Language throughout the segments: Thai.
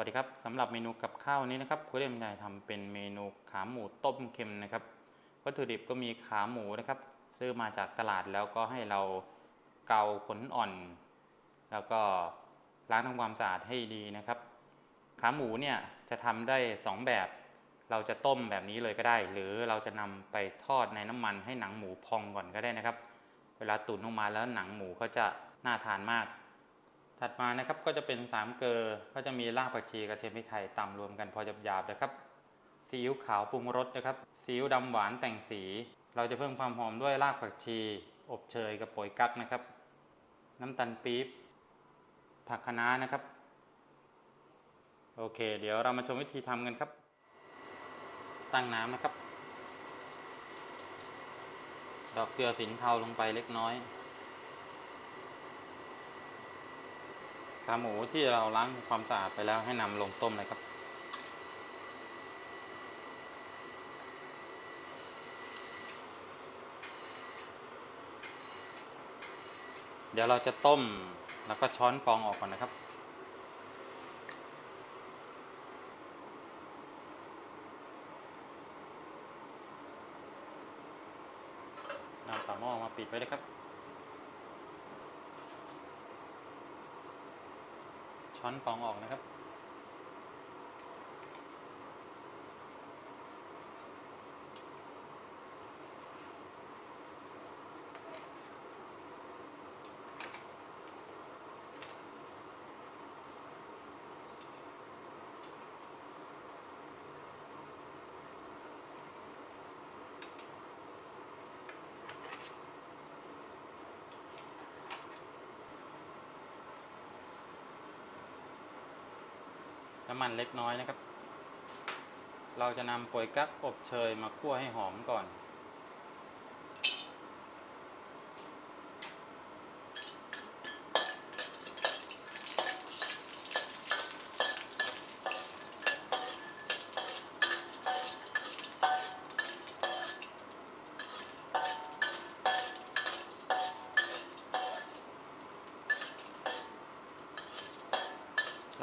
วัสดีครับสำหรับเมนูกับข้าวนี้นะครับคุณเล่มใหญ่ทำเป็นเมนูขาหมูต้มเค็มนะครับ วัตถุดิบก็มีขาหมูนะครับ ซื้อมาจากตลาดแล้วก็ให้เราเกาขนอ่อน แล้วก็ล้างทำความสะอาดให้ดีนะครับ ขาหมูเนี่ยจะทำได้สองแบบ เราจะต้มแบบนี้เลยก็ได้ หรือเราจะนำไปทอดในน้ำมันให้หนังหมูพองก่อนก็ได้นะครับ เวลาตุ๋นออกมาแล้วหนังหมูก็จะน่าทานมาก ถัดมานะครับก็จะเป็นสามเกลือก็จะมีรากผักชีกระเทียมพริกไทยตำรวมกันพอหยาบๆนะครับซีอิ๊วขาวปรุงรสนะครับซีอิ๊วดำหวานแต่งสี เราจะเพิ่มความหอมด้วยรากผักชี อบเชยกับโปยกั๊กนะครับ น้ำตาลปี๊บผักคะน้านะครับ โอเค เดี๋ยวเรามาชมวิธีทำกันครับ ตั้งน้ำนะครับ ดอกเกลือสินเทาลงไปเล็กน้อย ขาหมูที่เราล้างความสะอาดไปแล้วให้นำลงต้มเลยครับ เดี๋ยวเราจะต้มแล้วก็ช้อนฟองออกก่อนนะครับนำฝาหม้อมาปิดไว้เลยครับ อนฟองออกนะครับ น้ำมันเล็กน้อยนะครับ เราจะนำโปยกั๊กอบเชยมาคั่วให้หอมก่อน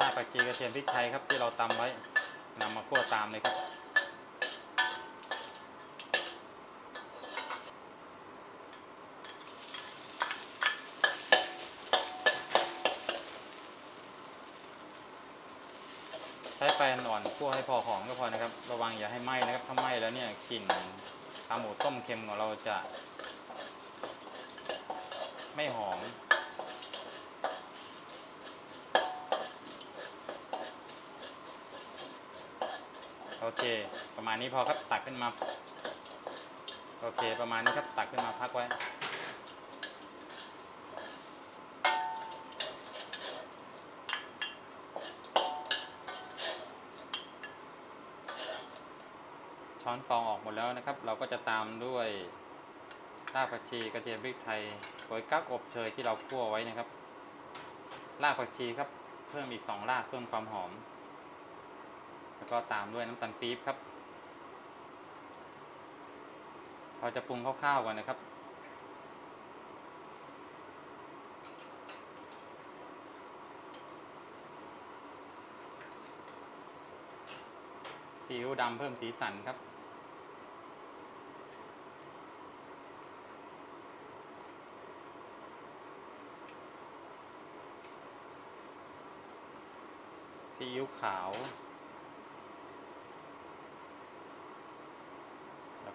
รากผักชีกระเทียมพริกไทยครับที่เราตำไว้นำมาคั่วตามเลยครับ ใช้ไฟอ่อนคั่วให้พอหอมก็พอนะครับ ระวังอย่าให้ไหม้นะครับถ้าไหม้แล้วเนี่ยกลิ่นขาหมูต้มเค็มของเราจะ ไม่หอม โอเค ประมาณนี้พอครับตักขึ้นมา โอเค ประมาณนี้ครับตักขึ้นมาพักไว้ ช้อนฟองออกหมดแล้วนะครับ เราก็จะตามด้วยรากผักชีกระเทียมพริกไทยโรยกั๊กอบเชยที่เราคั่วไว้นะครับรากผักชีครับ เพิ่มอีก 2 รากเพิ่มความหอม แล้วก็ตามด้วยน้ำตาลปี๊บครับ เราจะปรุงคร่าวๆก่อนนะครับ ซีอิ๊วดำเพิ่มสีสันครับซีอิ๊วขาว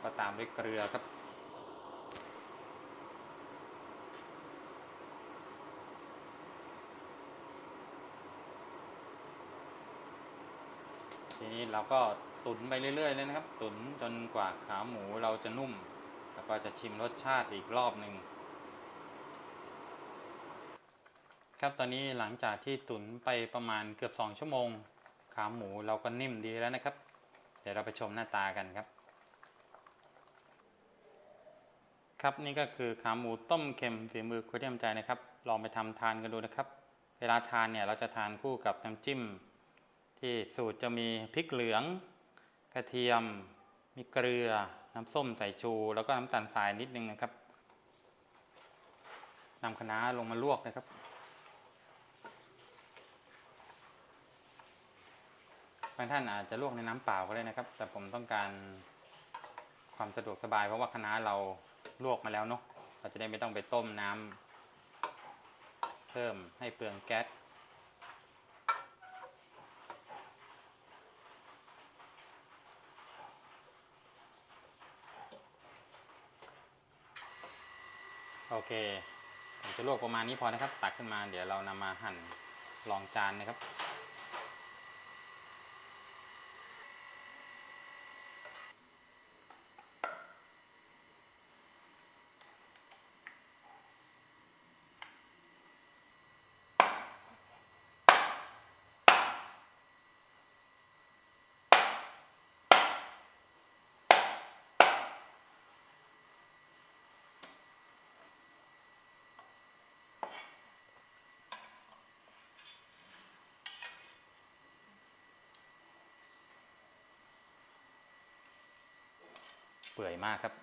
แล้วก็ตามด้วยเกลือครับ ทีนี้เราก็ตุ๋นไปเรื่อยๆเลยนะครับ ตุ๋นจนกว่าขาหมูเราจะนุ่ม แล้วก็จะชิมรสชาติอีกรอบหนึ่งครับตอนนี้หลังจากที่ตุ๋นไปประมาณเกือบ 2 ชั่วโมง ขาหมูเราก็นิ่มดีแล้วนะครับ เดี๋ยวเราไปชมหน้าตากันครับ ครับนี่ก็คือขาหมูต้มเค็มฝีมือคุณเทียมใจนะครับ ลองไปทำทานกันดูนะครับ เวลาทานเนี่ยเราจะทานคู่กับน้ำจิ้ม ที่สูตรจะมีพริกเหลือง กระเทียม มีเกลือ น้ำส้มสายชู แล้วก็น้ำตาลทรายนิดนึงนะครับนำคะน้าลงมาลวกนะครับบางท่านอาจจะลวกในน้ำเปล่าก็ได้นะครับ แต่ผมต้องการความสะดวกสบายเพราะว่าคณะเรา ลวกมาแล้วเนาะเราจะได้ไม่ต้องไปต้มน้ำเพิ่มให้เปลืองแก๊สโอเคผมจะลวกประมาณนี้พอนะครับ ตักขึ้นมา เดี๋ยวเรานำมาหั่นรองจานนะครับ เปื่อยมากครับ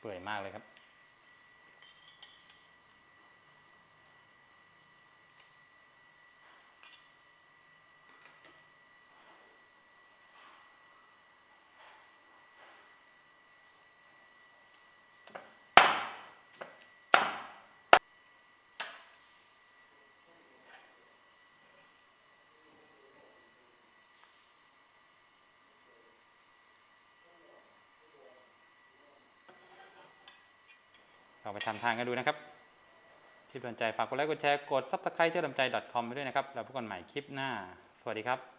เปื่อยมากเลยครับ เราไปทำทานกันดูนะครับที่สนใจฝากกดไลค์กดแชร์กด subscribe ที่ลำใจ .com ไปด้วยนะครับ แล้วพบกันใหม่คลิปหน้า สวัสดีครับ